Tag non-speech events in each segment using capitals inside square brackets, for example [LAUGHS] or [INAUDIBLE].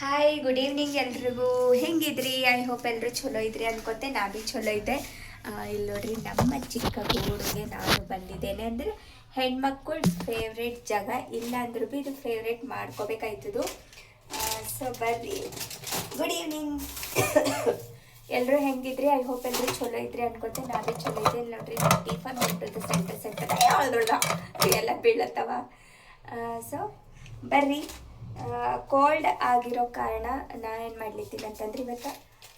Hi good evening ಎಲ್ರಿಗೂ. ಹೆಂಗಿದ್ರಿ? I hope ಎಲ್ಲರೂ ಚಲೋ ಇದ್ರಿ ಅನ್ಕೋತೆ. ನಾ ಭೀ ಚಲೋ ಇದ್ದೆ. ಇಲ್ಲಿ ನೋಡ್ರಿ, ನಮ್ಮ ಚಿಕ್ಕ ಗೂಡಿಗೆ ನಾನು ಬಂದಿದ್ದೇನೆ ಅಂದರೆ ಹೆಣ್ಮಕ್ಳ ಫೇವ್ರೇಟ್ ಜಾಗ. ಇಲ್ಲ ಅಂದ್ರೂ ಭೀ ಇದು ಫೇವ್ರೇಟ್ ಮಾಡ್ಕೋಬೇಕಾಯ್ತದು. ಸೊ ಬರ್ರಿ. ಗುಡ್ ಈವ್ನಿಂಗ್ ಎಲ್ಲರೂ ಹೆಂಗಿದ್ರಿ? ಐ ಹೋಪ್ ಎಲ್ಲರೂ ಚಲೋ ಇದ್ರಿ ಅನ್ಕೋತೆ. ನಾ ಭೀ ಚಲೋ ಇದ್ದೆ. ನೋಡ್ರಿ ಟೀಫನ್ ಹೊಂಟದ್ದು ಸೆಂಟರ್ ಸೆಂಟರ್ ಎಲ್ಲ ಬೀಳತ್ತವ. ಸೊ ಬರ್ರಿ. ಕೋಲ್ಡ್ ಆಗಿರೋ ಕಾರಣ ನಾ ಏನು ಮಾಡ್ಲತ್ತೀನಿ ಅಂತಂದ್ರೆ ಇವತ್ತು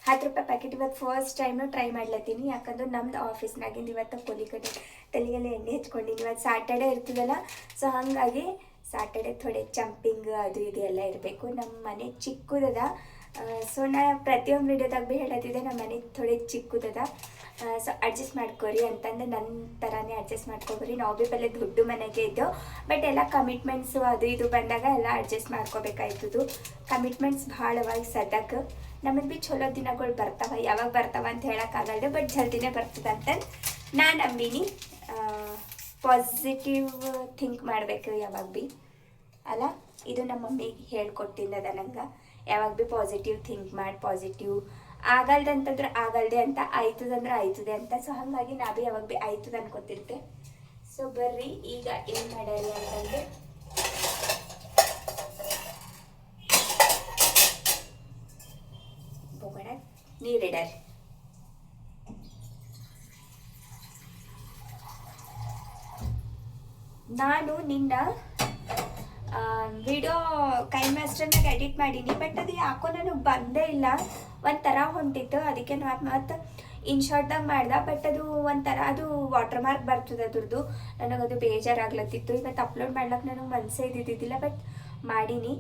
ಹತ್ತು ರೂಪಾಯಿ ಪ್ಯಾಕೆಟ್ ಇವತ್ತು ಫಸ್ಟ್ ಟೈಮು ಟ್ರೈ ಮಾಡ್ಲತ್ತೀನಿ. ಯಾಕಂದ್ರೆ ನಮ್ದು ಆಫೀಸ್ನಾಗಿಂದ ಇವತ್ತು ಕೊಲಿ ಕಡೆ ತಲೆಗೆಲ್ಲ ಎಣ್ಣೆ ಹಚ್ಕೊಂಡಿನಿ. ಇವತ್ತು ಸ್ಯಾಟರ್ಡೆ ಇರ್ತದಲ್ಲ ಸೊ ಹಾಗಾಗಿ ಸ್ಯಾಟರ್ಡೆ ಥೋಡೆ ಚಂಪಿಂಗ್ ಅದು ಇದು ಎಲ್ಲ ಇರಬೇಕು. ನಮ್ಮ ಮನೆ ಚಿಕ್ಕದದ. ಸೊ ನಾನು ಪ್ರತಿಯೊಂದು ವಿಡಿಯೋದಾಗ ಭೀ ಹೇಳತ್ತಿದ್ದೆ ನಮ್ಮ ಮನೆ ಥೋಡೆ ಚಿಕ್ಕದದ. ಸೊ ಅಡ್ಜಸ್ಟ್ ಮಾಡ್ಕೊರಿ ಅಂತಂದು ನನ್ನ ಥರನೇ ಅಡ್ಜಸ್ಟ್ ಮಾಡ್ಕೊಬರಿ. ನಾವು ಭೀ ಪಲ್ಲೆ ದೊಡ್ಡ ಮನೆಗೆ ಇದ್ದೆವು ಬಟ್ ಎಲ್ಲ ಕಮಿಟ್ಮೆಂಟ್ಸು ಅದು ಇದು ಬಂದಾಗ ಎಲ್ಲ ಅಡ್ಜಸ್ಟ್ ಮಾಡ್ಕೋಬೇಕಾಯ್ತದು. ಕಮಿಟ್ಮೆಂಟ್ಸ್ ಭಾಳ ಅವಾಗ ಸದ್ಯಕ್ಕೆ ನಮಗೆ ಭೀ ಚಲೋ ದಿನಗಳು ಬರ್ತಾವ, ಯಾವಾಗ ಬರ್ತಾವ ಅಂತ ಹೇಳೋಕ್ಕಾಗಲ್ದು ಬಟ್ ಜಲ್ದಿನೇ ಬರ್ತದೆ ಅಂತಂದು ನಾನು ನಂಬಿನಿ ಪಾಸಿಟಿವ್ ಥಿಂಕ್ ಮಾಡಬೇಕು ಯಾವಾಗ ಭೀ ಅಲ್ಲ, ಇದು ನಮ್ಮ ಮಮ್ಮಿಗೆ ಹೇಳ್ಕೊಟ್ಟಿದ್ದದ ನಂಗೆ. ಯಾವಾಗ ಭೀ ಪಾಸಿಟಿವ್ ಥಿಂಕ್ ಮಾಡಿ ಪಾಸಿಟಿವ್ ಆಗಲ್ದಂತಂದ್ರೆ ಆಗಲ್ದೆ ಅಂತ ಆಯ್ತದಂದ್ರೆ ಆಯ್ತದೆ ಅಂತ. ಸೊ ಹಾಗಾಗಿ ನಾ ಭೀ ಯಾವಾಗ ಭೀ ಆಯ್ತದ ಅನ್ಕೋತಿರ್ತೆ. ಸೊ ಬರ್ರಿ, ಈಗ ಏನು ಮಾಡ್ಯಾರಿ ಅಂತಂದ್ರೆ ಬೋಗಣ ನೀರಿಡಾರಿ ನಾನು ನಿನ್ನ ವಿಡಿಯೋ ಕೈ ಮಾಸ್ಟರ್ನಾಗ ಎಡಿಟ್ ಮಾಡೀನಿ ಬಟ್ ಅದು ಯಾಕೋ ನನಗೆ ಬಂದೇ ಇಲ್ಲ. ಒಂಥರ ಹೊಂಟಿತ್ತು, ಅದಕ್ಕೆ ನಾನು ಮತ್ತು ಇನ್ಶಾರ್ಟ್ದಾಗ ಮಾಡ್ದೆ ಬಟ್ ಅದು ಒಂಥರ, ಅದು ವಾಟರ್ ಮಾರ್ಕ್ ಬರ್ತದೆ ಅದ್ರದ್ದು. ನನಗದು ಬೇಜಾರಾಗ್ಲತ್ತಿತ್ತು. ಇವತ್ತು ಅಪ್ಲೋಡ್ ಮಾಡ್ಲಕ್ಕೆ ನನಗೆ ಮನಸ್ಸೇ ಇದ್ದಿದ್ದಿಲ್ಲ ಬಟ್ ಮಾಡೀನಿ.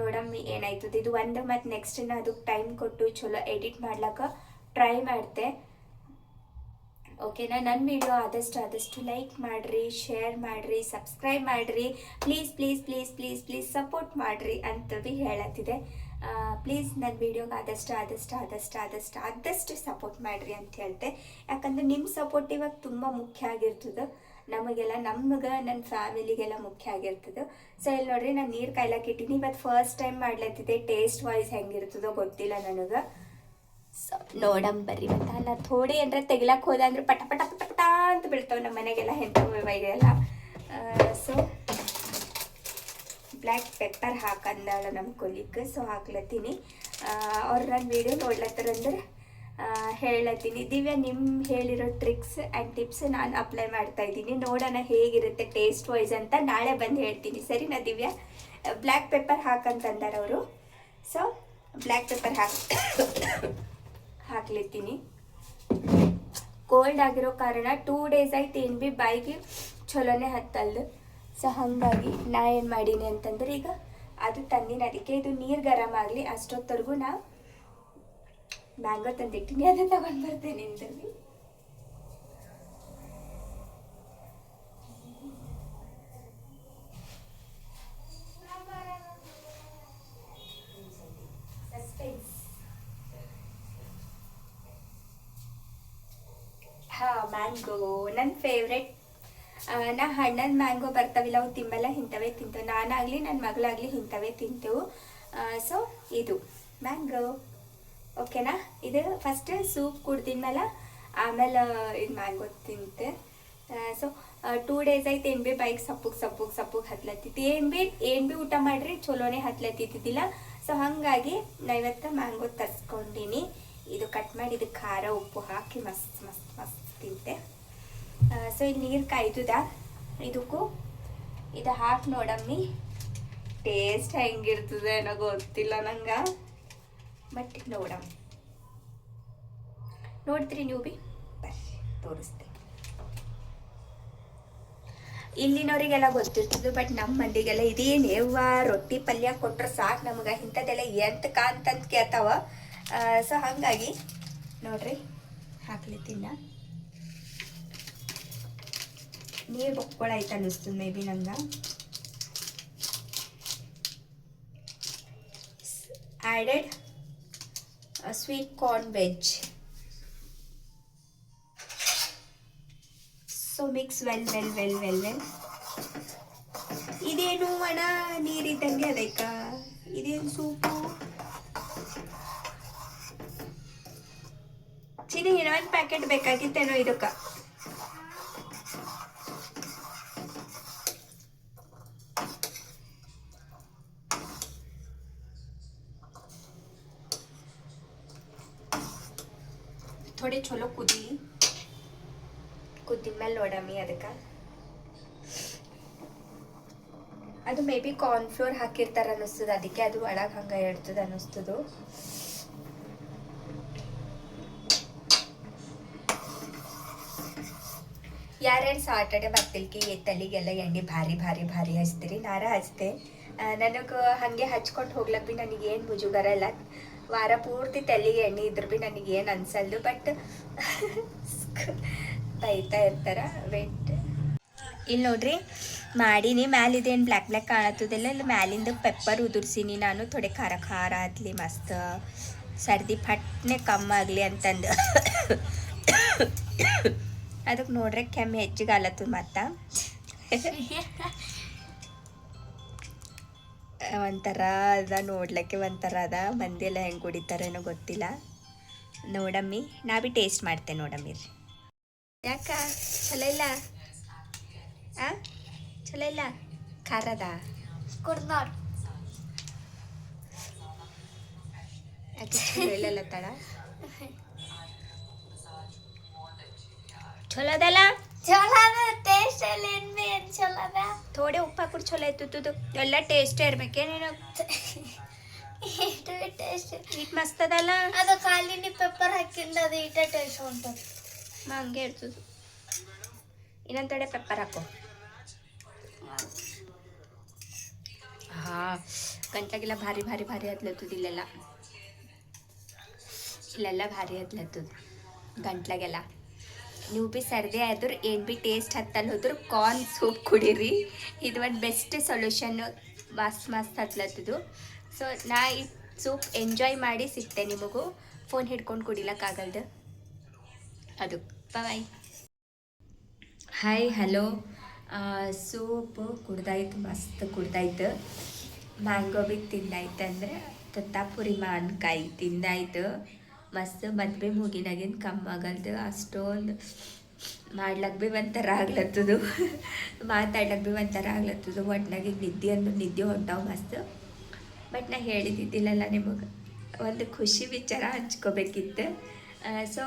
ನೋಡಮ್ಮಿ ಏನಾಯ್ತದ. ಇದು ಒಂದು ಮತ್ತು ನೆಕ್ಸ್ಟ್ ನಾ ಅದಕ್ಕೆ ಟೈಮ್ ಕೊಟ್ಟು ಚಲೋ ಎಡಿಟ್ ಮಾಡ್ಲಕ್ಕೆ ಟ್ರೈ ಮಾಡ್ತೆ. ಓಕೆನಾ ನನ್ನ ವಿಡಿಯೋ ಆದಷ್ಟು ಆದಷ್ಟು ಲೈಕ್ ಮಾಡಿರಿ ಶೇರ್ ಮಾಡಿರಿ ಸಬ್ಸ್ಕ್ರೈಬ್ ಮಾಡಿರಿ. Please please please please please support ಮಾಡಿರಿ ಅಂತ ಭೀ ಹೇಳತ್ತಿದೆ. ಪ್ಲೀಸ್ ನನ್ನ ವಿಡಿಯೋಗೆ ಆದಷ್ಟು ಆದಷ್ಟು ಆದಷ್ಟು ಆದಷ್ಟು ಆದಷ್ಟು ಸಪೋರ್ಟ್ ಮಾಡಿರಿ ಅಂತ ಹೇಳ್ತೆ. ಯಾಕಂದ್ರೆ ನಿಮ್ಮ ಸಪೋರ್ಟ್ ಇವಾಗ ತುಂಬ ಮುಖ್ಯ ಆಗಿರ್ತದೆ. ನಮಗೆಲ್ಲ ನಮಗೆ ನನ್ನ ಫ್ಯಾಮಿಲಿಗೆಲ್ಲ ಮುಖ್ಯ ಆಗಿರ್ತದೆ. ಸೊ ಇಲ್ಲಿ ನೋಡ್ರಿ ನಾನು ನೀರು ಇಟ್ಟಿನಿ. ಇವತ್ತು ಫಸ್ಟ್ ಟೈಮ್ ಮಾಡ್ಲತ್ತಿದೆ ಟೇಸ್ಟ್ ವೈಸ್ ಹೆಂಗಿರ್ತದೋ ಗೊತ್ತಿಲ್ಲ ನನಗೆ. ಸೊ ನೋಡಮ್ ಬರ್ರಿ ಮತ್ತೆ ನಾ ಥೋಡೆ ಏನಾರ ತೆಗಿಲಕ್ಕೆ ಹೋದ ಅಂದ್ರೆ ಪಟ ಪಟ ಪಟ ಪಟ ಅಂತ ಬೀಳ್ತಾವೆ ನಮ್ಮ ಮನೆಗೆಲ್ಲ ಹೆಂತವು ಎಲ್ಲ ಸೊ ಬ್ಲ್ಯಾಕ್ ಪೆಪ್ಪರ್ ಹಾಕಂದಾಳ ನಮ್ಮ ಕೊಲಿಕ್ಕೆ ಸೊ ಹಾಕ್ಲತ್ತೀನಿ. ಅವ್ರು ನನ್ನ ವೀಡಿಯೋ ನೋಡ್ಲತ್ತಾರಂದ್ರೆ ಹೇಳತ್ತೀನಿ. ದಿವ್ಯಾ ನಿಮ್ಮ ಹೇಳಿರೋ ಟ್ರಿಕ್ಸ್ ಆ್ಯಂಡ್ ಟಿಪ್ಸ್ ನಾನು ಅಪ್ಲೈ ಮಾಡ್ತಾ ಇದ್ದೀನಿ. ನೋಡೋಣ ಹೇಗಿರುತ್ತೆ ಟೇಸ್ಟ್ ವೈಸ್ ಅಂತ ನಾಳೆ ಬಂದು ಹೇಳ್ತೀನಿ. ಸರಿನಾ ದಿವ್ಯಾ? ಬ್ಲ್ಯಾಕ್ ಪೆಪ್ಪರ್ ಹಾಕಂತಂದಾರ ಅವರು. ಸೊ ಬ್ಲ್ಯಾಕ್ ಪೆಪ್ಪರ್ ಹಾಕಿ ಹಾಕ್ಲಿತ್ತೀನಿ. ಕೋಲ್ಡ್ ಆಗಿರೋ ಕಾರಣ ಟೂ ಡೇಸ್ ಆಯ್ತು ಏನು ಭೀ ಬಾಯಿಗೆ ಚಲೋನೆ ಹತ್ತಲ್ದು. ಸೊ ಹಾಗಾಗಿ ನಾ ಏನು ಮಾಡೀನಿ ಅಂತಂದ್ರೆ ಈಗ ಅದು ತಂದಿನ. ಅದಕ್ಕೆ ಇದು ನೀರು ಗರಂ ಆಗಲಿ, ಅಷ್ಟೊತ್ತವರೆಗೂ ನಾ ಮ್ಯಾಂಗೋ ತಂದಿಟ್ಟಿನಿ. ಅದನ್ನು ತಗೊಂಡು ಬರ್ತೇನೆ ನಿಂದಲ್ಲಿ ಸಸ್ಪೆನ್ಸ್ ಹಾ ಮ್ಯಾಂಗೋ ನನ್ನ ಫೇವ್ರೆಟ್ ನಾ ಹಣ್ಣನ ಮ್ಯಾಂಗೋ ಬರ್ತಾವಿಲ್ಲ, ಅವು ತಿಂಬಲ್ಲ ಇಂಥವೇ ತಿಂತೇವೆ. ನಾನಾಗಲಿ ನನ್ನ ಮಗಳಾಗಲಿ ಇಂಥವೇ ತಿಂತೆವು. ಸೊ ಇದು ಮ್ಯಾಂಗೋ. ಓಕೆನಾ? ಇದು ಫಸ್ಟ್ ಸೂಪ್ ಕುಡ್ದಿದ್ಮೇಲೆ ಆಮೇಲೆ ಇದು ಮ್ಯಾಂಗೋ ತಿಂತೆ. ಸೊ ಟೂ ಡೇಸ್ ಆಯ್ತು ಏನು ಬಿ ಬೈಕ್ ಸಪ್ಪಗೆ ಸಪ್ಪಗೆ ಸಪ್ಪಗೆ ಹತ್ಲತ್ತಿತ್ತು. ಏನು ಬಿ, ಏನು ಭೀ ಊಟ ಮಾಡ್ರಿ ಚಲೋನೆ ಹತ್ಲತ್ತಿದ್ದಿಲ್ಲ ಸೊ ಹಾಗಾಗಿ ನಾ ಇವತ್ತು ಮ್ಯಾಂಗೋ ತರಿಸ್ಕೊಂಡಿನಿ. ಇದು ಕಟ್ ಮಾಡಿ, ಇದು ಖಾರ ಉಪ್ಪು ಹಾಕಿ ಮಸ್ತ್ ಮಸ್ತ್ ಮಸ್ತ್ ತಿಂತೆ. ಸೊ ಇಲ್ಲಿ ನೀರು ಕಾಯ್ತದ? ಇದಕ್ಕೂ ಇದು ಹಾಕಿ ನೋಡಮ್ಮಿ. ಟೇಸ್ಟ್ ಹೆಂಗಿರ್ತದೆ ಏನೋ ಗೊತ್ತಿಲ್ಲ ನಂಗೆ. ಬಟ್ ನೋಡಮ್ಮ. ನೋಡ್ತೀರಿ ನೀವು ಬಿ? ಬರ್ರಿ, ತೋರಿಸ್ತೀನಿ. ಇಲ್ಲಿನವರಿಗೆಲ್ಲ ಗೊತ್ತಿರ್ತದೆ ಬಟ್ ನಮ್ಮ ಮಂದಿಗೆಲ್ಲ ಇದೇನು ರೊಟ್ಟಿ ಪಲ್ಯ ಕೊಟ್ರೆ ಸಾಕು ನಮಗೆ. ಇಂಥದ್ದೆಲ್ಲ ಎಂತ ಕಾಂತಂತ ಕೇಳ್ತಾವ. ಸೊ ಹಾಗಾಗಿ ನೋಡ್ರಿ ಹಾಕ್ಲಿತ್ತಿನ ನೀರು పొక్కలు అయితే maybe నంగా added sweet corn veg so mix well well well well well ಇದೇನು ಒಣ ನೀರಿದ್ದಂಗೆ ಅದಕ್ಕ ಇದೇನು ಸೂಪು? ಚಿನ್ನ ಏನೋ ಒಂದು ಪ್ಯಾಕೆಟ್ ಬೇಕಾಗಿತ್ತೇನೋ ಇದಕ್ಕೆ? ಥೋಡೆ ಚಲೋ ಕುದಿ. ಕುದ್ದ ಮೇಲೆ ನೋಡಮಿ ಅದಕ್ಕೆ. ಅದು ಮೇ ಬಿ ಕಾರ್ನ್ಫ್ಲೋರ್ ಹಾಕಿರ್ತಾರ ಅನ್ನಿಸ್ತದೆ, ಅದಕ್ಕೆ ಅದು ಒಳಗೆ ಹಂಗೆ ಇರ್ತದೆ ಅನ್ನಿಸ್ತದು. ಯಾರ್ಯಾರು ಸಾಟರ್ಡೆ ಬರ್ತಿಲ್ಕಿ ತಲೆಗೆಲ್ಲ ಎಣ್ಣೆ ಭಾರಿ ಭಾರಿ ಭಾರಿ ಹಚ್ತೀರಿ, ನಾರ ಹಚ್ತೆ. ನನಗೆ ಹಂಗೆ ಹಚ್ಕೊಂಡು ಹೋಗ್ಲಕ್ಕ ಭೀ ನನಗೇನು ಮುಜುಗರ ಇಲ್ಲ. ವಾರ ಪೂರ್ತಿ ತಲೆಗೆ ಎಣ್ಣೆ ಇದ್ರು ನನಗೆ ಏನು ಅನ್ಸಲ್ದು ಬಟ್ ಬೈತಾ ಇರ್ತಾರ ವೆಟ್ ಇಲ್ಲಿ ನೋಡ್ರಿ, ಮಾಡೀನಿ ಮ್ಯಾಲಿದೇನು ಬ್ಲ್ಯಾಕ್ ಬ್ಲ್ಯಾಕ್ ಕಾಣತ್ತದೆಲ್ಲ ಇಲ್ಲಿ ಮ್ಯಾಲಿಂದ ಪೆಪ್ಪರ್ ಉದುರ್ಸಿನಿ ನಾನು ಥೋಡೆ ಖಾರ ಖಾರ ಆತ್ಲಿ ಮಸ್ತ್ ಸರ್ದಿ ಪಟ್ನೆ ಆಗಲಿ ಅಂತಂದು. ಅದಕ್ಕೆ ನೋಡ್ರೆ ಕೆಮ್ಮು ಹೆಚ್ಚಿಗೆ ಆಲತ್ತದ ಮತ್ತ. [LAUGHS] ಒಂಥರ ಅದ ನೋಡ್ಲಿಕ್ಕೆ ಒಂಥರ ಅದ. ಮಂದಿ ಎಲ್ಲ ಹೆಂಗೆ ಕುಡಿತಾರೇನೋ ಗೊತ್ತಿಲ್ಲ. ನೋಡಮ್ಮಿ ನಾ ಬಿ ಟೇಸ್ಟ್ ಮಾಡ್ತೆ ನೋಡಮ್ಮಿ ರೀ ಯಾಕ? ಚಲೋ ಇಲ್ಲ? ಆ? ಚಲೋ ಇಲ್ಲ? ಖಾರದ? ಕುಡ್ದೋರ್ ಯಾಕೆ ಚಲೋ ಇಲ್ಲಲ್ಲ ತಡ ಚಲೋ ಅದಲ್ಲ ಚಲೋ ಅದ ಟೇಸ್ಟ್ ಎಲ್ಲ ಏನ್ ಬಿ ಏನ್ ಚಲೋ ಅದ ಥೋಡೆ ಉಪ್ಪು ಹಾಕಿದ್ರೆ ಚಲೋ ಆಯ್ತು ಎಲ್ಲ ಟೇಸ್ಟೇ ಇರ್ಬೇಕೇನೇನು ಇಟ್ಟು ಟೇಸ್ಟ್ ಸ್ವೀಟ್ ಮಸ್ತ್ ಅದಲ್ಲ ಅದು ಖಾಲಿನಿ ಪೆಪ್ಪರ್ ಹಾಕಿಂದ ಅದು ಇಟ ಟೇಸ್ಟ್ ಉಂಟು ಹಂಗೆ ಇರ್ತದ ಇನ್ನೊಂದು ತಡೆ ಪೆಪ್ಪರ್ ಹಾಕೋ ಹಾ ಗಂಟೆಗೆಲ್ಲ ಭಾರಿ ಭಾರಿ ಭಾರಿ ಹತ್ಲತ್ತದ ಇಲ್ಲೆಲ್ಲ ಇಲ್ಲೆಲ್ಲ ಭಾರಿ ಹತ್ಲತ್ತದ ಗಂಟ್ಲಾಗೆಲ್ಲ ನೀವು ಭೀ ಸರ್ದಿ ಆದ್ರೆ ಏನು ಬಿ ಟೇಸ್ಟ್ ಹತ್ತಲ್ಲ ಹೋದ್ರೆ ಕಾರ್ನ್ ಸೂಪ್ ಕುಡೀರಿ. ಇದು ಒಂದು ಬೆಸ್ಟ್ ಸೊಲ್ಯೂಷನ್ ಮಸ್ತ್ ಮಸ್ತ್ ಹತ್ಲತ್ತದು. ಸೊ ನಾ ಈ ಸೂಪ್ ಎಂಜಾಯ್ ಮಾಡಿ ಸಿಗ್ತೆ ನಿಮಗೂ. ಫೋನ್ ಹಿಡ್ಕೊಂಡು ಕುಡಿಲಕ್ಕಾಗಲ್ದು ಅದು. ಬಾಯ್ ಹಾಯ್ ಹಲೋ ಸೂಪು ಕುಡ್ದಾಯ್ತು, ಮಸ್ತ್ ಕುಡ್ದಾಯ್ತು. ಮ್ಯಾಂಗೋ ಬಿ ತಿಂದಾಯ್ತು ಅಂದರೆ ತತ್ತಾಪುರಿ ಮಾವಿನಕಾಯಿ ತಿಂದಾಯ್ತು. ಮಸ್ತ್ ಮದ್ವೆ ಮುಗಿನಾಗಿನ ಕಮ್ಮಾಗಲ್ದು ಅಷ್ಟೊಂದು ಮಾಡ್ಲಕ್ ಭೀ ಒಂಥರ ಆಗ್ಲತ್ತದು. ಮಾತಾಡ್ಲಕ್ ಭೀ ಒಂಥರ ಆಗ್ಲತ್ತದು. ಒಟ್ನಾಗ ನಿದ್ದೆ ಅಂದ್ರೆ ನಿದ್ದೆ ಹೊಂಟಾವ ಮಸ್ತ್. ಬಟ್ ನಾ ಹೇಳಿದ್ದಿದ್ದಿಲ್ಲಲ್ಲ ನಿಮಗೆ, ಒಂದು ಖುಷಿ ವಿಚಾರ ಹಂಚ್ಕೋಬೇಕಿತ್ತು. ಸೊ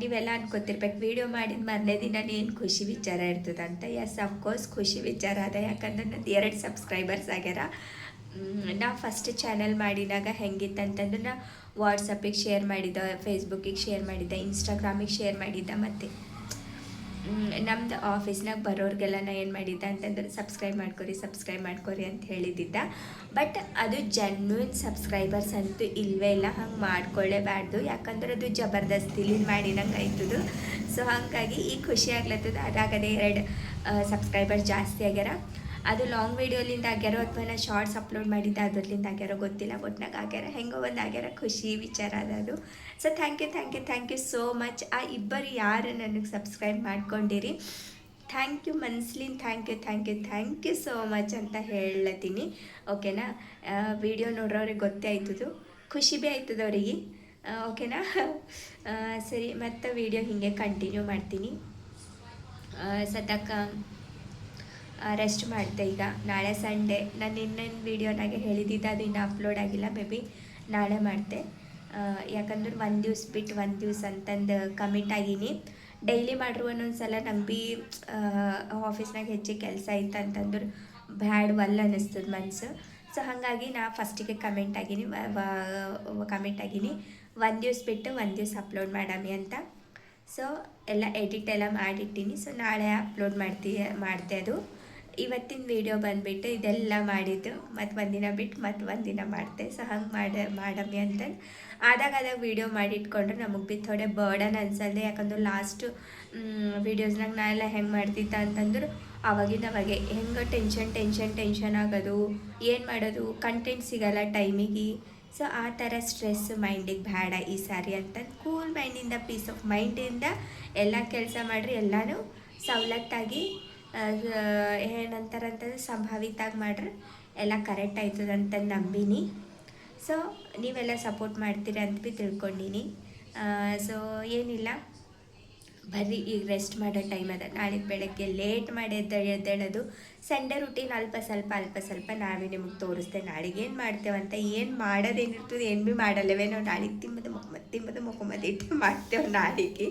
ನೀವೆಲ್ಲ ಅನ್ಕೋತಿರ್ಬೇಕು, ವಿಡಿಯೋ ಮಾಡಿದ ಮರನೇ ದಿನ ಏನು ಖುಷಿ ವಿಚಾರ ಇರ್ತದಂತ. ಅಂತ ಎಸ್ ಅಫ್ಕೋರ್ಸ್ ಖುಷಿ ವಿಚಾರ ಅದ. ಯಾಕಂದ್ರೆ ನಂದು ಎರಡು ಸಬ್ಸ್ಕ್ರೈಬರ್ಸ್ ಆಗ್ಯಾರ. ನಾ ಫಸ್ಟ್ ಚಾನಲ್ ಮಾಡಿದಾಗ ಹೆಂಗಿತ್ತು ಅಂತಂದ್ರೆ ನಾ ವಾಟ್ಸಪ್ಪಿಗೆ ಶೇರ್ ಮಾಡಿದ್ದೆ ಫೇಸ್ಬುಕ್ಕಿಗೆ ಶೇರ್ ಮಾಡಿದ್ದೆ ಇನ್ಸ್ಟಾಗ್ರಾಮಿಗೆ ಶೇರ್ ಮಾಡಿದ್ದೆ ಮತ್ತು ನಮ್ದು ಆಫೀಸ್ನಾಗ ಬರೋರಿಗೆಲ್ಲ ನಾ ಏನು ಮಾಡಿದ್ದೆ ಅಂತಂದ್ರೆ ಸಬ್ಸ್ಕ್ರೈಬ್ ಮಾಡ್ಕೊರಿ ಸಬ್ಸ್ಕ್ರೈಬ್ ಮಾಡ್ಕೊರಿ ಅಂತ ಹೇಳಿದ್ದಿದ್ದ. ಬಟ್ ಅದು ಜೆನ್ಯೂನ್ ಸಬ್ಸ್ಕ್ರೈಬರ್ಸ್ ಅಂತೂ ಇಲ್ಲವೇ ಇಲ್ಲ, ಹಂಗೆ ಮಾಡ್ಕೊಳ್ಳೇಬಾರ್ದು ಯಾಕಂದ್ರೆ ಅದು ಜಬರ್ದಸ್ತಿಲಿ ಮಾಡಿದಂಗೆ ಆಯ್ತದು. ಸೊ ಹಾಗಾಗಿ ಈಗ ಖುಷಿ ಆಗ್ಲತ್ತದ. ಅದಾಗದೆ ಎರಡು ಸಬ್ಸ್ಕ್ರೈಬರ್ ಜಾಸ್ತಿ ಆಗ್ಯಾರ. ಅದು ಲಾಂಗ್ ವೀಡಿಯೋಲಿಂದ ಆಗ್ಯಾರೋ ಅಥವಾ ನಾ ಶಾರ್ಟ್ಸ್ ಅಪ್ಲೋಡ್ ಮಾಡಿದ್ದೆ ಅದರ್ಲಿಂದ ಆಗ್ಯಾರೋ ಗೊತ್ತಿಲ್ಲ ಒಟ್ನಾಗ ಆಗ್ಯಾರ ಹೆಂಗೋ ಒಂದು ಆಗ್ಯಾರ ಖುಷಿ ವಿಚಾರ ಅದ so thank you thank you thank you so much ಆ ಇಬ್ಬರು ಯಾರು ನನಗೆ ಸಬ್ಸ್ಕ್ರೈಬ್ ಮಾಡ್ಕೊಂಡಿರಿ? Thank you ಮನ್ಸ್ಲಿನ್ thank you thank you thank you so much ಅಂತ ಹೇಳತ್ತೀನಿ ಓಕೆನಾ ವಿಡಿಯೋ ನೋಡ್ರವ್ರಿಗೆ ಗೊತ್ತೇ ಆಯ್ತದು. ಖುಷಿ ಭೀ ಆಯ್ತದ ಅವರಿಗೆ. ಓಕೆನಾ ಸರಿ, ಮತ್ತು ವಿಡಿಯೋ ಹೀಗೆ ಕಂಟಿನ್ಯೂ ಮಾಡ್ತೀನಿ. ಸದ್ಯಕ್ಕೆ ರೆಸ್ಟ್ ಮಾಡಿದೆ ಈಗ. ನಾಳೆ ಸಂಡೇ. ನಾನು ಇನ್ನೊಂದು ವೀಡಿಯೋನಾಗೆ ಹೇಳಿದ್ದಿದ್ದೆ ಅದು ಇನ್ನೂ ಅಪ್ಲೋಡ್ ಆಗಿಲ್ಲ ಮೇ ಬಿ ನಾಳೆ ಮಾಡ್ತೆ ಯಾಕಂದ್ರೆ ಒಂದು ದಿವ್ಸ ಬಿಟ್ಟು ಒಂದು ದಿವ್ಸ ಅಂತಂದು ಕಮಿಟ್ ಆಗೀನಿ. ಡೈಲಿ ಮಾಡ್ರು ಒಂದೊಂದು ಸಲ ನಂಗೆ ಆಫೀಸ್ನಾಗ ಹೆಚ್ಚಿಗೆ ಕೆಲಸ ಇತ್ತು ಅಂತಂದ್ರೆ ಬ್ಯಾಡ್ ವಲ್ ಅನ್ನಿಸ್ತದೆ ಮನಸ್ಸು ಸೊ ಹಾಗಾಗಿ ನಾ ಫಸ್ಟಿಗೆ ಕಮೆಂಟ್ ಆಗೀನಿ ಕಮೆಂಟ್ ಆಗೀನಿ. ಒಂದು ದಿವ್ಸ ಬಿಟ್ಟು ಒಂದು ದಿವ್ಸ ಅಪ್ಲೋಡ್ ಮಾಡಮಿ ಅಂತ. ಸೊ ಎಲ್ಲ ಎಡಿಟ್ ಎಲ್ಲ ಮಾಡಿಟ್ಟಿನಿ. ಸೊ ನಾಳೆ ಅಪ್ಲೋಡ್ ಮಾಡ್ತೀ ಮಾಡ್ತೆ ಅದು. ಇವತ್ತಿನ ವಿಡಿಯೋ ಬಂದುಬಿಟ್ಟು ಇದೆಲ್ಲ ಮಾಡಿದ್ದು. ಮತ್ತು ಒಂದಿನ ಬಿಟ್ಟು ಮತ್ತು ಒಂದಿನ ಮಾಡ್ತೆ. ಸೊ ಹಂಗೆ ಮಾಡ ಮಾಡಮ್ಮಿ ಅಂತ ಆದಾಗ ಆದಾಗ ವೀಡಿಯೋ ಮಾಡಿಟ್ಕೊಂಡ್ರೆ. ನಮಗೆ ಬಿ ಥೋಡೆ ಬರ್ಡನ್ ಅನ್ಸಲ್ದೆ. ಯಾಕಂದ್ರೆ ಲಾಸ್ಟು ವೀಡಿಯೋಸ್ನಾಗ ನಾನೆಲ್ಲ ಹೆಂಗೆ ಮಾಡ್ತಿದ್ದ ಅಂತಂದ್ರೆ, ಅವಾಗಿಂದ ಅವಾಗೆ ಹೆಂಗೆ ಟೆನ್ಷನ್ ಟೆನ್ಷನ್ ಟೆನ್ಷನ್ ಆಗೋದು, ಏನು ಮಾಡೋದು ಕಂಟೆಂಟ್ ಸಿಗಲ್ಲ ಟೈಮಿಗೆ ಸೊ ಆ ಥರ ಸ್ಟ್ರೆಸ್ ಮೈಂಡಿಗೆ ಬೇಡ ಈ ಸಾರಿ ಅಂತ ಕೂಲ್ ಮೈಂಡಿಂದ ಪೀಸ್ ಆಫ್ ಮೈಂಡಿಂದ ಎಲ್ಲ ಕೆಲಸ ಮಾಡಿರಿ. ಎಲ್ಲನೂ ಸವಲತ್ತಾಗಿ ಏನಂತಾರಂತಂದ್ರೆ ಸಂಭಾವಿತಾಗಿ ಮಾಡ್ರೆ ಎಲ್ಲ ಕರೆಕ್ಟ್ ಆಯ್ತದ ಅಂತ ನಂಬಿನಿ ಸೊ ನೀವೆಲ್ಲ ಸಪೋರ್ಟ್ ಮಾಡ್ತೀರ ಅಂತ ಭೀ ತಿಳ್ಕೊಂಡಿನಿ ಸೊ ಏನಿಲ್ಲ ಬರ್ರಿ ಈಗ ರೆಸ್ಟ್ ಮಾಡೋ ಟೈಮ್ ಅದ ನಾಳೆ ಬೆಳಗ್ಗೆ ಲೇಟ್ ಮಾಡಿ ಎದ್ದ ಎದ್ದೇಳೋದು ಸಂಡೆ ರುಟೀನ್ ಅಲ್ಪ ಸ್ವಲ್ಪ ಅಲ್ಪ ಸ್ವಲ್ಪ ನಾವೇ ನಿಮಗೆ ತೋರಿಸ್ತೇವೆ ನಾಳೆಗೆ ಏನು ಮಾಡ್ತೇವಂತ ಏನು ಮಾಡೋದೇನಿರ್ತದೆ ಏನು ಭೀ ಮಾಡಲ್ಲವೇ ನಾವು ನಾಳೆಗೆ ತಿಂಬದ ಮೊಹಮ್ಮದ್ ತಿಂಬದ ಮೊಹಮ್ಮದ್ ಇಟ್ಟು ಮಾಡ್ತೇವೆ ನಾಳೆಗೆ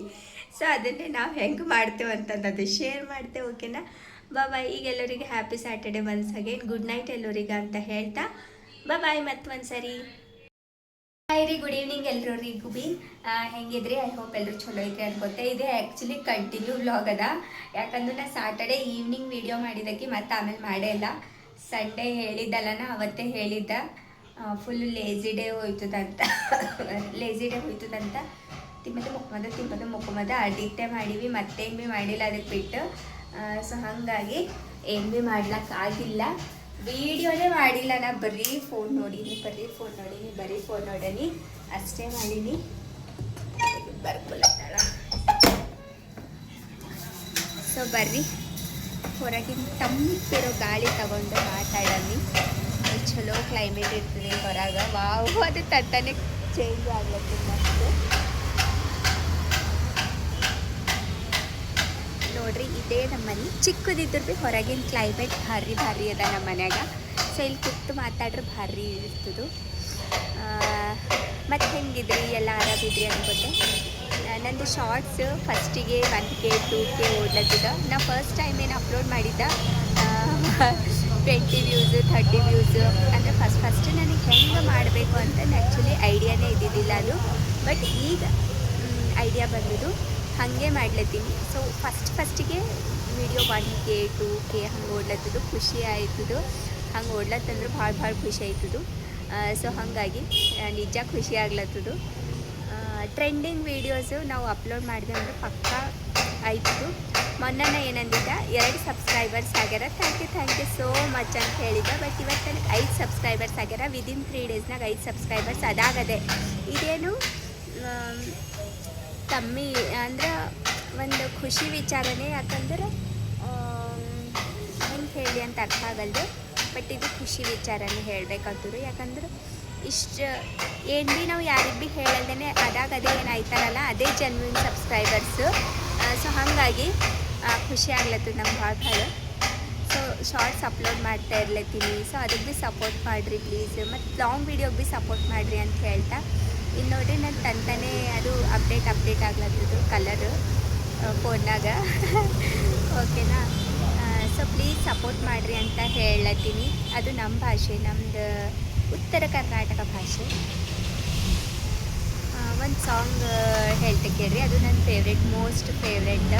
ಸೊ ಅದನ್ನೇ ನಾವು ಹೆಂಗೆ ಮಾಡ್ತೇವೆ ಅಂತಂದದ್ದು ಶೇರ್ ಮಾಡ್ತೇವೆ ಓಕೆನಾ ಬಾಯ್ ಈಗ ಎಲ್ಲರಿಗೆ happy Saturday once again good night ಎಲ್ಲರಿಗೆ ಅಂತ ಹೇಳ್ತಾ. ಬಾಯ್ ಮತ್ತೆ ಸರಿ ಹಾಯ್ ರೀ ಗುಡ್ ಈವ್ನಿಂಗ್ ಎಲ್ಲರಿಗೂ ಬಿ ಹೆಂಗಿದ್ರಿ? ಐ ಹೋಪ್ ಎಲ್ಲರೂ ಚಲೋ ಐತೆ ಅನ್ಕೋತೆ. ಇದೆ ಆ್ಯಕ್ಚುಲಿ ಕಂಟಿನ್ಯೂ ವ್ಲಾಗ್ ಅದ. ಯಾಕಂದ್ರೆ ನಾ ಸಾಟರ್ಡೆ ಈವ್ನಿಂಗ್ ವಿಡಿಯೋ ಮಾಡಿದ್ದಕ್ಕೆ ಮತ್ತೆ ಆಮೇಲೆ ಮಾಡೇ ಇಲ್ಲ. ಸಂಡೇ ನಾ ಅವತ್ತೇ ಹೇಳಿದ್ದ. ಫುಲ್ ಲೇಜಿ ಡೇ ಹೋಯ್ತದಂತ. [LAUGHS] ಲೇಜಿ ಡೇ ಹೋಯ್ತದಂತ. ತಿಮ್ಮದ ಮುಕ್ಕಮದ ತಿಮ್ಮದ ಮುಕ್ಕಮದ ಅಡಿಕ್ಟೇ ಮಾಡೀವಿ ಮತ್ತೇನು ಭೀ ಮಾಡಿಲ್ಲ ಅದಕ್ಕೆ ಬಿಟ್ಟು ಸೊ ಹಾಗಾಗಿ ಏನು ಭೀ ಮಾಡ್ಲಿಕ್ಕಾಗಿಲ್ಲ ವಿಡಿಯೋನೇ ಮಾಡಿಲ್ಲ ನಾ, ಬರೀ ಫೋನ್ ನೋಡೀನಿ, ಬರೀ ಫೋನ್ ನೋಡೀನಿ, ಬರೀ ಫೋನ್ ನೋಡೀನಿ, ಅಷ್ಟೇ ಮಾಡೀನಿ. ಬರ್ಕೊಳತ್ತಾಳ. ಸೊ ಬರ್ರಿ. ಹೊರಗಿನ ತಂಪಿರೋ ಗಾಳಿ ತಗೊಂಡು ಮಾತಾಡಲಿ ಚಲೋ ಕ್ಲೈಮೇಟ್ ಇರ್ತದೆ ಹೊರಗೆ. ವಾವ್, ಅದು ತಟ್ಟನೆ ಚೇಂಜ್ ಆಗ್ಲತ್ತದ ಮಸ್ತ್ ನೋಡ್ರಿ, ಇದೇ ನಮ್ಮ ಮನೆ ಚಿಕ್ಕದಿದ್ರು ಭೀ ಹೊರಗಿನ ಕ್ಲೈಮೇಟ್ ಭಾರಿ ಭಾರಿ ಅದ ನಮ್ಮ ಮನ್ಯಾಗ. ಸೊ ಇಲ್ಲಿ ಕುತ್ತು ಮಾತಾಡ್ರೆ ಭಾರಿ ಇರ್ತದೆ. ಮತ್ತು ಹೆಂಗಿದ್ರಿ, ಎಲ್ಲ ಆರಾಮಿದ್ರಿ ಅನ್ಕೋತೆ? ನಂದು ಶಾರ್ಟ್ಸ್ ಫಸ್ಟಿಗೆ ಒನ್ ಕೆ ಟೂ ಕೆ ಓಡ್ಲತ್ತಿದ್ದ ನಾ ಫಸ್ಟ್ ಟೈಮ್ ಏನು ಅಪ್ಲೋಡ್ ಮಾಡಿದ್ದ? ಟ್ವೆಂಟಿ ವ್ಯೂಸ್ ಥರ್ಟಿ ವ್ಯೂಸ್ ಅಂದರೆ ಫಸ್ಟ್ ಫಸ್ಟ್ ನನಗೆ ಹೆಂಗೆ ಮಾಡಬೇಕು ಅಂತ ಆ್ಯಕ್ಚುಲಿ ಐಡಿಯಾನೇ ಇದ್ದಿದ್ದಿಲ್ಲ ಅದು. ಬಟ್ ಈಗ ಐಡಿಯಾ ಬಂದಿದ್ದು. ಹಾಗೆ ಮಾಡ್ಲತ್ತೀನಿ. ಸೊ ಫಸ್ಟ್ ಫಸ್ಟಿಗೆ video one K two K ಹಂಗೆ ಓಡ್ಲತ್ತದು ಖುಷಿ ಆಯ್ತದು. ಹಂಗೆ ಓಡ್ಲತ್ತಂದ್ರೆ ಭಾಳ ಭಾಳ ಖುಷಿ ಆಯ್ತದು. ಸೊ ಹಾಗಾಗಿ ನಿಜ ಖುಷಿ ಆಗ್ಲತ್ತದು. ಟ್ರೆಂಡಿಂಗ್ ವೀಡಿಯೋಸು ನಾವು ಅಪ್ಲೋಡ್ ಮಾಡಿದೆ ಅಂದ್ರೆ ಪಕ್ಕ ಆಯ್ತು ಮೊನ್ನ ಏನಂದಿದ್ದ? ಎರಡು ಸಬ್ಸ್ಕ್ರೈಬರ್ಸ್ ಆಗ್ಯಾರ. Thank you thank you so much ಅಂತ ಹೇಳಿದ್ದೆ. ಬಟ್ ಇವತ್ತು ನನಗೆ ಐದು ಸಬ್ಸ್ಕ್ರೈಬರ್ಸ್ ಆಗ್ಯಾರ. ವಿದಿನ್ ತ್ರೀ ಡೇಸ್ನಾಗ ಐದು ಸಬ್ಸ್ಕ್ರೈಬರ್ಸ್ ಅದಾಗದೆ. ಇದೇನು ಕಮ್ಮಿ ಅಂದ್ರೆ ಒಂದು ಖುಷಿ ವಿಚಾರನೇ, ಯಾಕಂದ್ರೆ ಹೆಂಗೆ ಹೇಳಿ ಅಂತ ಅರ್ಥ ಆಗಲ್ದು, ಬಟ್ ಇದು ಖುಷಿ ವಿಚಾರನೇ ಹೇಳಬೇಕಾದ್ರು ಯಾಕಂದ್ರೆ ಇಷ್ಟು, ಏನು ಭೀ ನಾವು ಯಾರಿಗೆ ಭೀ ಹೇಳಲ್ದೇ ಅದಾಗ ಅದೇ ಏನಾಯ್ತಾರಲ್ಲ ಅದೇ ಜನ್ವಿನ್ ಸಬ್ಸ್ಕ್ರೈಬರ್ಸು ಸೊ ಹಾಗಾಗಿ ಖುಷಿ ಆಗ್ಲತ್ತದ ನಮ್ಗೆ ಭಾಳ ಭಾಳ. ಸೊ ಶಾರ್ಟ್ಸ್ ಅಪ್ಲೋಡ್ ಮಾಡ್ತಾ ಇರ್ಲತ್ತೀನಿ. ಸೊ ಅದಕ್ಕೆ ಭೀ ಸಪೋರ್ಟ್ ಮಾಡಿರಿ ಪ್ಲೀಸ್ ಮತ್ತು ಲಾಂಗ್ ವೀಡಿಯೋಗೆ ಭೀ ಸಪೋರ್ಟ್ ಮಾಡಿರಿ ಅಂತ ಹೇಳ್ತಾ. ಇನ್ನು ನೋಡ್ರಿ ನಾನು ತಂತಾನೆ ಅದು ಅಪ್ಡೇಟ್ ಅಪ್ಡೇಟ್ ಆಗ್ಲತ್ತದು ಕಲರ್ ಫೋನ್ನಾಗ ಓಕೆನಾ ಸೊ ಪ್ಲೀಸ್ ಸಪೋರ್ಟ್ ಮಾಡಿರಿ ಅಂತ ಹೇಳತ್ತೀನಿ. ಅದು ನಮ್ಮ ಭಾಷೆ ನಮ್ಮದು ಉತ್ತರ ಕರ್ನಾಟಕ ಭಾಷೆ. ಒಂದು ಸಾಂಗ್ ಹೇಳ್ತಕ್ಕೇರಿ ಅದು ನನ್ನ ಫೇವ್ರೆಟ್ ಮೋಸ್ಟ್ ಫೇವ್ರೆಟ್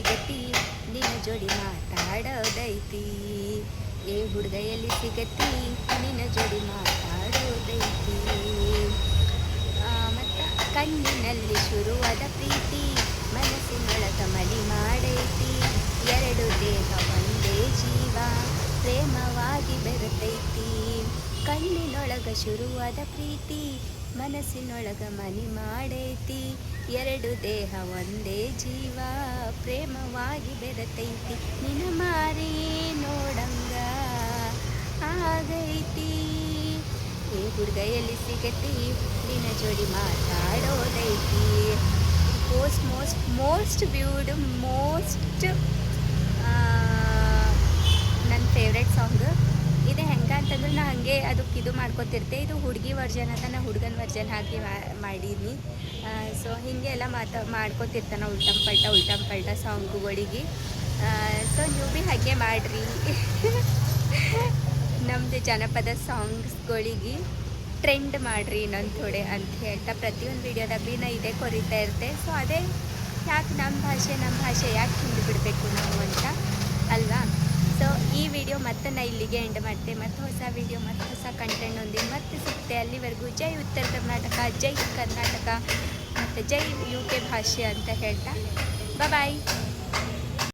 ಸಿಗತಿ, ನಿನ್ನ ಜೋಡಿ ಮಾತಾಡೋದೈತಿ. ಏ ಹುಡುಗ ಎಲ್ಲಿ ಸಿಗತಿ, ನಿನ್ನ ಜೋಡಿ ಮಾತಾಡೋದೈತಿ. ಮತ್ತು ಕಣ್ಣಿನಲ್ಲಿ ಶುರುವಾದ ಪ್ರೀತಿ, ಮನಸ್ಸಿನೊಳಗ ಮಲಿ ಮಾಡೈತಿ. ಎರಡು ದೇಹ ಒಂದೇ ಜೀವ, ಪ್ರೇಮವಾಗಿ ಬೆರೆತೈತಿ. ಕಣ್ಣಿನೊಳಗ ಶುರುವಾದ ಪ್ರೀತಿ, ಮನಸ್ಸಿನೊಳಗ ಮನಿ ಮಾಡೈತಿ. ಎರಡು ದೇಹ ಒಂದೇ ಜೀವ, ಪ್ರೇಮವಾಗಿ ಬೆರೆತೈತಿ. ನಿನ ಮಾರಿ ನೋಡಂಗ ಆಗೈತಿ. ಈ ಹುಡುಗ ಎಲ್ಲಿ ಸಿಗತಿ, ನಿನ್ನ ಜೋಡಿ ಮಾತಾಡೋದೈತಿ. Most most most viewed most ನನ್ನ ಫೇವ್ರೆಟ್ ಸಾಂಗ್ ಇದು ಹೆಂಗೆ ಅಂತಂದ್ರೆ ನಾ ಹಾಗೆ ಅದಕ್ಕೆ ಇದು ಮಾಡ್ಕೊತಿರ್ತೆ. ಇದು ಹುಡುಗಿ ವರ್ಜನ್ ಅಂತ ನಾ ಹುಡುಗನ ವರ್ಜನ್ ಹಾಕಿ ಮಾಡೀನಿ ಸೊ ಹಿಂಗೆ ಎಲ್ಲ ಮಾತಾ, ಮಾಡ್ಕೊತಿರ್ತಾನೆ ಉಲ್ಟಂ ಪಲ್ಟ ಉಲ್ಟಂ ಪಲ್ಟ ಸಾಂಗುಗಳಿಗೆ. ಸೊ ನೀವು ಭೀ ಹಾಗೆ ಮಾಡಿರಿ. [LAUGHS] ನಮ್ಮದು ಜನಪದ ಸಾಂಗ್ಸ್ಗಳಿಗೆ ಟ್ರೆಂಡ್ ಮಾಡಿರಿ ಇನ್ನೊಂದು ಥೋಡೆ ಅಂತ ಹೇಳ್ತಾ. ಪ್ರತಿಯೊಂದು ವೀಡಿಯೋದಾಗ ಭೀ ನಾ ಇದೇ ಕೊರಿತಾ ಇರ್ತೆ. ಸೊ ಅದೇ, ಯಾಕೆ ನಮ್ಮ ಭಾಷೆ ನಮ್ಮ ಭಾಷೆ ಯಾಕೆ ಹಿಂದೆ ಬಿಡಬೇಕು ನಾವು ಅಂತ, ಅಲ್ವಾ? ಸೊ ಈ ವಿಡಿಯೋ ಮತ್ತೆ ನಾ ಇಲ್ಲಿಗೆ ಎಂಡ್ ಮಾಡ್ತೆ. ಮತ್ತು ಹೊಸ ವಿಡಿಯೋ ಮತ್ತು ಹೊಸ ಕಂಟೆಂಟ್ ಹೊಂದಿ ಮತ್ತೆ ಸಿಗ್ತೆ ಅಲ್ಲಿವರೆಗೂ. ಜೈ ಉತ್ತರ ಕರ್ನಾಟಕ, ಜೈ ಕರ್ನಾಟಕ, ಮತ್ತು ಜೈ ಯು ಕೆ ಭಾಷೆ ಅಂತ ಹೇಳ್ತಾ. ಬಾಯ್